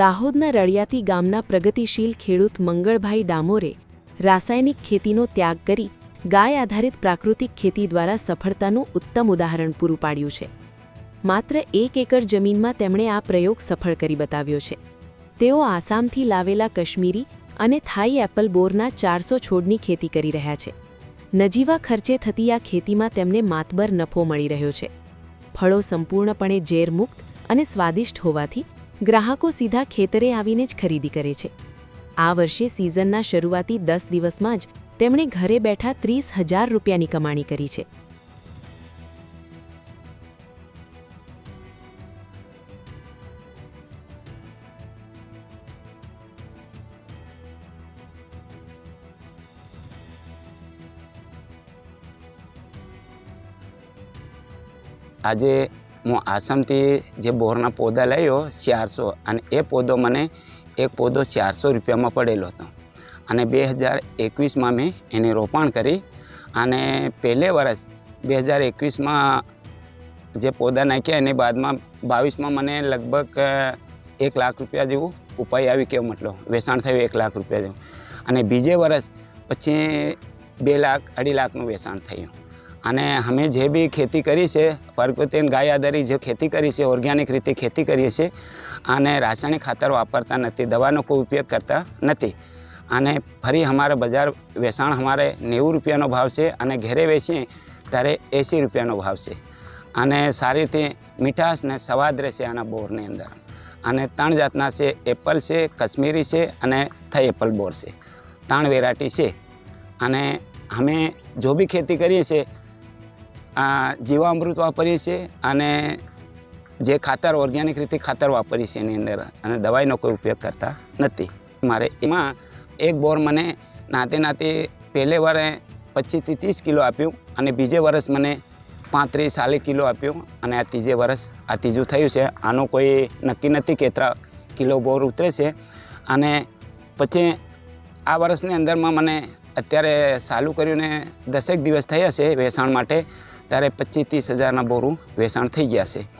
દાહોદના રળિયાતી ગામના પ્રગતિશીલ ખેડૂત મંગળભાઈ ડામોરે રાસાયણિક ખેતીનો ત્યાગ કરી ગાય આધારિત પ્રાકૃતિક ખેતી દ્વારા સફળતાનું ઉત્તમ ઉદાહરણ પૂરું પાડ્યું છે. માત્ર એક એકર જમીનમાં તેમણે આ પ્રયોગ સફળ કરી બતાવ્યો છે. તેઓ આસામથી લાવેલા કશ્મીરી અને થાઈ એપલ બોરના ચારસો છોડની ખેતી કરી રહ્યા છે. નજીવા ખર્ચે થતી આ ખેતીમાં તેમને માતબર નફો મળી રહ્યો છે. ફળો સંપૂર્ણપણે ઝેરમુક્ત અને સ્વાદિષ્ટ હોવાથી ગ્રાહકો સીધા ખેતરે આવીને જ ખરીદી કરે છે. આ વર્ષે સિઝનના શરૂઆતી દસ દિવસમાં જ તેમણે ઘરે બેઠા ત્રીસ હજાર રૂપિયાની કમાણી કરી છે. આજે હું આસામથી જે બોરના પોદા લાવ્યો ચારસો અને એ પોદો મને એક પોદો ચારસો રૂપિયામાં પડેલો હતો. અને બે હજાર એકવીસમાં મેં એને રોપાણ કરી અને પહેલે વર્ષ બે હજાર એકવીસમાં જે પોદા નાખ્યા એની બાદમાં બાવીસમાં મને લગભગ એક લાખ રૂપિયા જેવું ઉપાય આવી કેવો મતલબ, વેચાણ થયું એક લાખ રૂપિયા જેવું. અને બીજે વર્ષ પછી બે લાખ, અઢી લાખનું વેચાણ થયું. અને અમે જે બી ખેતી કરી છે, પરગોતેન ગાય આધારિત જે ખેતી કરી છે, ઓર્ગેનિક રીતે ખેતી કરીએ છીએ, અને રાસાયણિક ખાતર વાપરતા નથી, દવાનો કોઈ ઉપયોગ કરતા નથી. અને ફરી અમારે બજાર વેચાણ અમારે નેવું રૂપિયાનો ભાવ છે, અને ઘરે વેચીએ ત્યારે એંસી રૂપિયાનો ભાવ છે. અને સારી રીતે મીઠાશ ને સ્વાદ રહેશે આના બોરની અંદર. અને ત્રણ જાતના છે, એપલ છે, કશ્મીરી છે, અને થઈ એપલ બોર છે. ત્રણ વેરાયટી છે. અને અમે જો બી ખેતી કરીએ છીએ આ જીવામૃત વાપરીએ છીએ અને જે ખાતર ઓર્ગેનિક રીતે ખાતર વાપરીએ છીએ એની અંદર અને દવાઈનો કોઈ ઉપયોગ કરતા નથી. મારે એમાં એક બોર મને નાતે નાતે પહેલે વારે પચીસથી ત્રીસ કિલો આપ્યું અને બીજે વર્ષ મને પાંત્રીસ ચાલીસ કિલો આપ્યું અને આ ત્રીજે વર્ષ આ ત્રીજું થયું છે. આનું કોઈ નક્કી નથી કેટલા કિલો બોર ઉતરે છે. અને પછી આ વર્ષની અંદરમાં મને અત્યારે ચાલુ કર્યું ને દસેક દિવસ થયા છે વેચાણ માટે. ત્યારે પચીસ ત્રીસ હજારના બોરું વેચાણ થઈ ગયા છે.